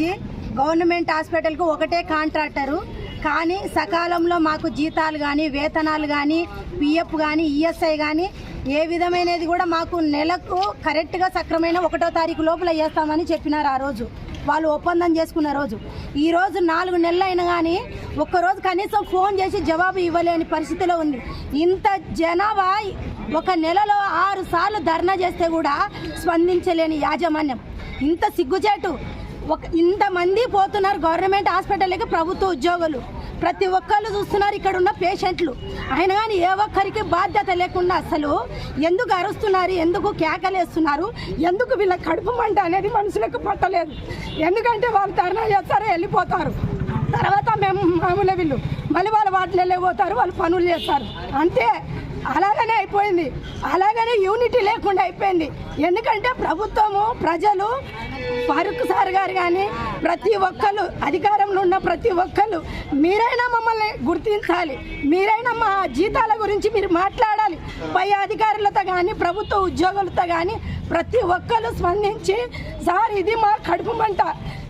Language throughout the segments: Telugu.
గవర్నమెంట్ హాస్పిటల్కు ఒకటే కాంట్రాక్టరు. కానీ సకాలంలో మాకు జీతాలు కానీ వేతనాలు కానీ పిఎఫ్ కానీ ఈఎస్ఐ కానీ ఏ విధమైనది కూడా మాకు నెలకు కరెక్ట్గా సక్రమైన ఒకటో తారీఖు లోపల వేస్తామని చెప్పినారు ఆ రోజు. వాళ్ళు ఒప్పందం చేసుకున్న రోజు. ఈ రోజు నాలుగు నెలలు అయినా కానీ ఒక్కరోజు కనీసం ఫోన్ చేసి జవాబు ఇవ్వలేని పరిస్థితిలో ఉంది. ఇంత జనాభా ఒక నెలలో ఆరు సార్లు ధర్నా చేస్తే కూడా స్పందించలేని యాజమాన్యం. ఇంత సిగ్గుచేటు ఒక ఇంతమంది పోతున్నారు గవర్నమెంట్ హాస్పిటల్కి ప్రభుత్వ ఉద్యోగులు. ప్రతి ఒక్కళ్ళు చూస్తున్నారు ఇక్కడ ఉన్న పేషెంట్లు. అయినా కానీ ఏ ఒక్కరికి బాధ్యత లేకుండా అసలు ఎందుకు అరుస్తున్నారు ఎందుకు కేకలేస్తున్నారు ఎందుకు వీళ్ళ కడుపు మంట అనేది మనుషులకు పట్టలేదు. ఎందుకంటే వాళ్ళు ధర్నా చేస్తారు వెళ్ళిపోతారు. తర్వాత మేము మామూలు వీళ్ళు. మళ్ళీ వాళ్ళు వాటిలో వెళ్ళిపోతారు వాళ్ళు పనులు చేస్తారు. అంతే. అలాగనే అయిపోయింది. అలాగనే యూనిటీ లేకుండా అయిపోయింది. ఎందుకంటే ప్రభుత్వము ప్రజలు ఫారూక్ సార్ గారు కానీ ప్రతి ఒక్కరు అధికారంలో ఉన్న ప్రతి ఒక్కరు మీరైనా మమ్మల్ని గుర్తించాలి. మీరైనా మా జీతాల గురించి మీరు మాట్లాడాలి. పై అధికారులతో కానీ ప్రభుత్వ ఉద్యోగులతో కానీ ప్రతి ఒక్కరు స్పందించి సార్ ఇది మా కడుపు మంట.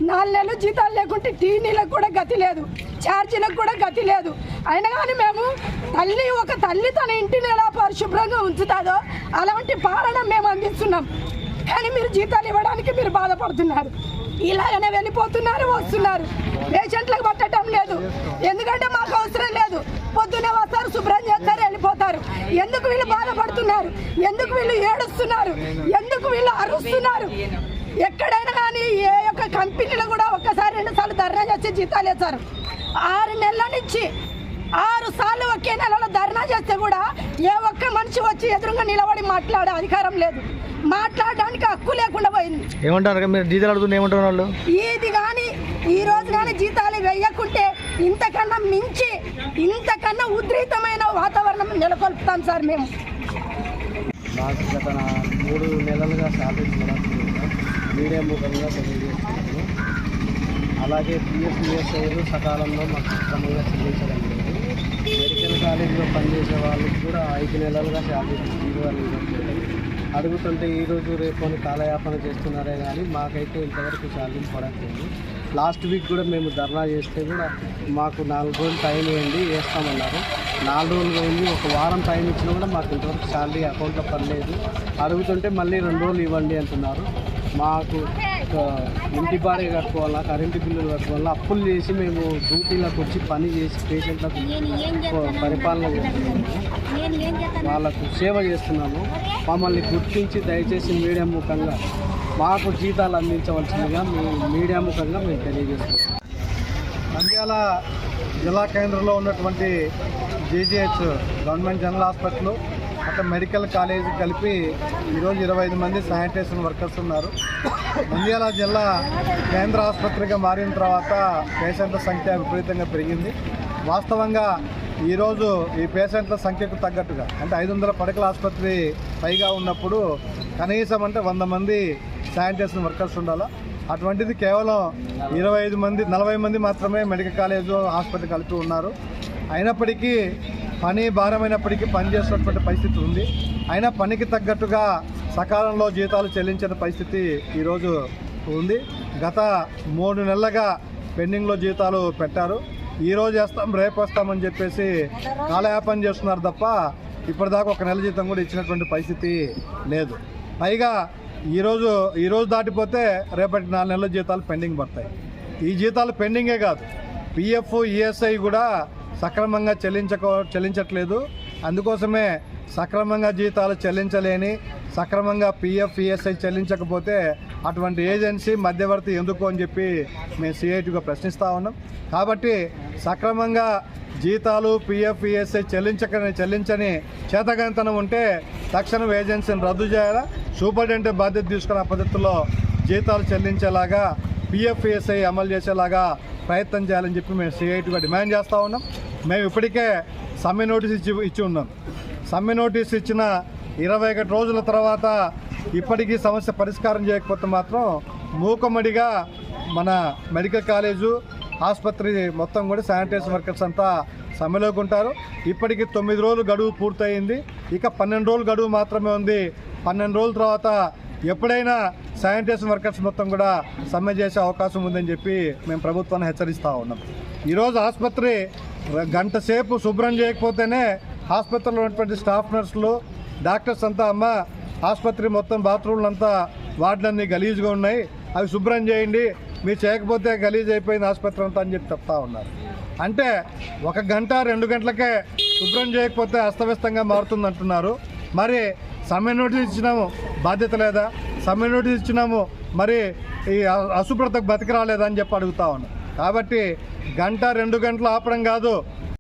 నాలుగు నెలలు జీతాలు లేకుంటే టీనీలకు కూడా గతి లేదు. ఛార్జీలకు కూడా గతి లేదు. అయినా కానీ మేము తల్లి ఒక తల్లి తన ఇంటిని ఎలా పరిశుభ్రంగా ఉంచుతాదో అలాంటి పాలన మేము అందిస్తున్నాం. కానీ మీరు జీతాలు ఇవ్వడానికి మీరు బాధపడుతున్నారు. ఇలాగనే వెళ్ళిపోతున్నారు వస్తున్నారు. పేషెంట్లకు పట్టడం లేదు. ఎందుకంటే మాకు అవసరం లేదు. పొద్దునే వస్తారు శుభ్రం చేస్తారు వెళ్ళిపోతారు. ఎందుకు వీళ్ళు బాధపడుతున్నారు? ఎందుకు వీళ్ళు ఏడుస్తున్నారు? ఎందుకు వీళ్ళు అరుస్తున్నారు? ఎక్కడైనా కానీ ఏ యొక్క కంపెనీలో కూడా ఒక్కసారి రెండుసార్లు ధర్నా చేసి జీతాలు వేస్తారు ఆరు నెలల నుంచి ఆరు సార్లు ఒకే నెలలో ధర్నా చేస్తే కూడా ఏ ఒక్క మనిషి వచ్చి ఎదురుగా నిలబడి మాట్లాడే అధికారం లేదు. మాట్లాడడానికి హక్కు లేకుండా పోయింది. ఏమంటారు మీరు జీతాలు అడుగుతుంటే ఏమంటారు వాళ్ళు? ఇది కానీ ఈ రోజు కానీ జీతాలు వేయకుంటే ఇంతకన్నా మించి ఇంతకన్నా ఉద్రిక్తమైన వాతావరణం నెలకొల్పుతాం సార్ మేము. నాకు గత నా- మూడు నెలలుగా శాలరీ మీడియా ముఖంగా తెలియజేస్తున్నాను. అలాగే పిఎఫ్ఈఎస్ఐలు సకాలంలో మాకు క్రమంగా చెల్లించడం లేదు. మెడికల్ కాలేజీలో పనిచేసే వాళ్ళకి కూడా ఐదు నెలలుగా శాలరీ ఇవ్వాలి అడుగుతుంటే ఈరోజు రేపు అని కాలయాపన చేస్తున్నారే కానీ మాకైతే ఇంతవరకు శాలరీ పడట్లేదు లాస్ట్ వీక్ కూడా మేము ధర్నా చేస్తే కూడా మాకు నాలుగు రోజులు టైం ఇవ్వండి వేస్తామన్నారు నాలుగు రోజులు పోయింది ఒక వారం టైం ఇచ్చినా కూడా మాకు ఇంతవరకు శాలరీ అకౌంట్లో పడలేదు. అడుగుతుంటే మళ్ళీ రెండు రోజులు ఇవ్వండి అంటున్నారు. మాకు ఇంటి బాడీ కట్టుకోవాలా కరెంటు బిల్లులు కట్టుకోవాలా అప్పులు చేసి మేము డ్యూటీలకు వచ్చి పని చేసి పేషెంట్లకు పరిపాలన చేస్తున్నాము. వాళ్ళకు సేవ చేస్తున్నాము. మమ్మల్ని గుర్తించి దయచేసి మీడియా ముఖంగా మాకు జీతాలు అందించవలసిందిగా మేము మీడియా ముఖంగా మేము తెలియజేస్తున్నాం. నంద్యాల జిల్లా కేంద్రంలో ఉన్నటువంటి జేజీహెచ్ గవర్నమెంట్ జనరల్ హాస్పిటల్ అక్కడ మెడికల్ కాలేజీ కలిపి ఈరోజు ఇరవై ఐదు మంది శానిటేషన్ వర్కర్స్ ఉన్నారు. నంద్యాల జిల్లా కేంద్ర ఆసుపత్రిగా మారిన తర్వాత పేషెంట్ల సంఖ్య విపరీతంగా పెరిగింది. వాస్తవంగా ఈరోజు ఈ పేషెంట్ల సంఖ్యకు తగ్గట్టుగా అంటే ఐదు వందల పడకల ఆసుపత్రి పైగా ఉన్నప్పుడు కనీసం అంటే వంద మంది శానిటేషన్ వర్కర్స్ ఉండాలా. అటువంటిది కేవలం ఇరవై ఐదు మంది నలభై మంది మాత్రమే మెడికల్ కాలేజ్ హాస్పిటల్ కలిపి ఉన్నారు. అయినప్పటికీ పని భారమైనప్పటికీ పని చేస్తున్నటువంటి పరిస్థితి ఉంది. అయినా పనికి తగ్గట్టుగా సకాలంలో జీతాలు చెల్లించిన పరిస్థితి ఈరోజు ఉంది. గత మూడు నెలలుగా పెండింగ్లో జీతాలు పెట్టారు. ఈరోజు వేస్తాం రేపు వస్తామని చెప్పేసి కాలయాపన చేస్తున్నారు తప్ప ఇప్పటిదాకా ఒక నెల జీతం కూడా ఇచ్చినటువంటి పరిస్థితి లేదు. పైగా ఈరోజు ఈరోజు దాటిపోతే రేపటి నాలుగు నెలల జీతాలు పెండింగ్ పడతాయి. ఈ జీతాలు పెండింగే కాదు. పిఎఫ్ ఈఎస్ఐ కూడా సక్రమంగా చెల్లించకో చెల్లించట్లేదు. అందుకోసమే సక్రమంగా జీతాలు చెల్లించలేని సక్రమంగా పిఎఫ్ ఈఎస్ఐ చెల్లించకపోతే అటువంటి ఏజెన్సీ మధ్యవర్తి ఎందుకు అని చెప్పి మేము సిఐటిగా ప్రశ్నిస్తూ ఉన్నాం. కాబట్టి సక్రమంగా జీతాలు పిఎఫ్ ఈఎస్ఐ చెల్లించకని చెల్లించని చేతగంతనం ఉంటే తక్షణం ఏజెన్సీని రద్దు చేయాలా? సూపరింటెండెంట్ బాధ్యత తీసుకున్న పద్ధతిలో జీతాలు చెల్లించేలాగా పిఎఫ్ ఈఎస్ఐ అమలు చేసేలాగా ప్రయత్నం చేయాలని చెప్పి మేము సిఐటిగా డిమాండ్ చేస్తూ ఉన్నాం. మేము ఇప్పటికే సమ్మె నోటీస్ ఇచ్చి ఇచ్చి ఉన్నాం. సమ్మె నోటీస్ ఇచ్చిన ఇరవై ఒకటి రోజుల తర్వాత ఇప్పటికీ సమస్య పరిష్కారం చేయకపోతే మాత్రం మూకమడిగా మన మెడికల్ కాలేజు ఆసుపత్రి మొత్తం కూడా శానిటైజర్ వర్కర్స్ అంతా సమ్మెలోకి ఉంటారు. ఇప్పటికి తొమ్మిది రోజులు గడువు పూర్తయింది. ఇక పన్నెండు రోజులు గడువు మాత్రమే ఉంది. పన్నెండు రోజుల తర్వాత ఎప్పుడైనా శానిటేషన్ వర్కర్స్ మొత్తం కూడా సమ్మె చేసే అవకాశం ఉందని చెప్పి మేము ప్రభుత్వాన్ని హెచ్చరిస్తూ ఉన్నాం. ఈరోజు ఆసుపత్రి గంట సేపు శుభ్రం చేయకపోతేనే ఆసుపత్రిలో ఉన్నటువంటి స్టాఫ్ నర్సులు డాక్టర్స్ అంతా అమ్మ ఆసుపత్రి మొత్తం బాత్రూమ్లు అంతా వార్డులన్నీ గలీజ్గా ఉన్నాయి. అవి శుభ్రం చేయండి. మీరు చేయకపోతే గలీజ్ అయిపోయింది ఆసుపత్రి అంతా అని చెప్పి చెప్తా ఉన్నారు. అంటే ఒక గంట రెండు గంటలకే శుభ్రం చేయకపోతే అస్తవ్యస్తంగా మారుతుంది అంటున్నారు మరి సమ్మె నోటీస్ ఇచ్చినాము బాధ్యత లేదా? సమ్మె నోటీస్ ఇచ్చినాము మరి ఈ అశుభ్రతకు బతికి రాలేదా అని చెప్పి అడుగుతా ఉన్నాను కాబట్టి గంట రెండు గంటలు ఆపడం కాదు.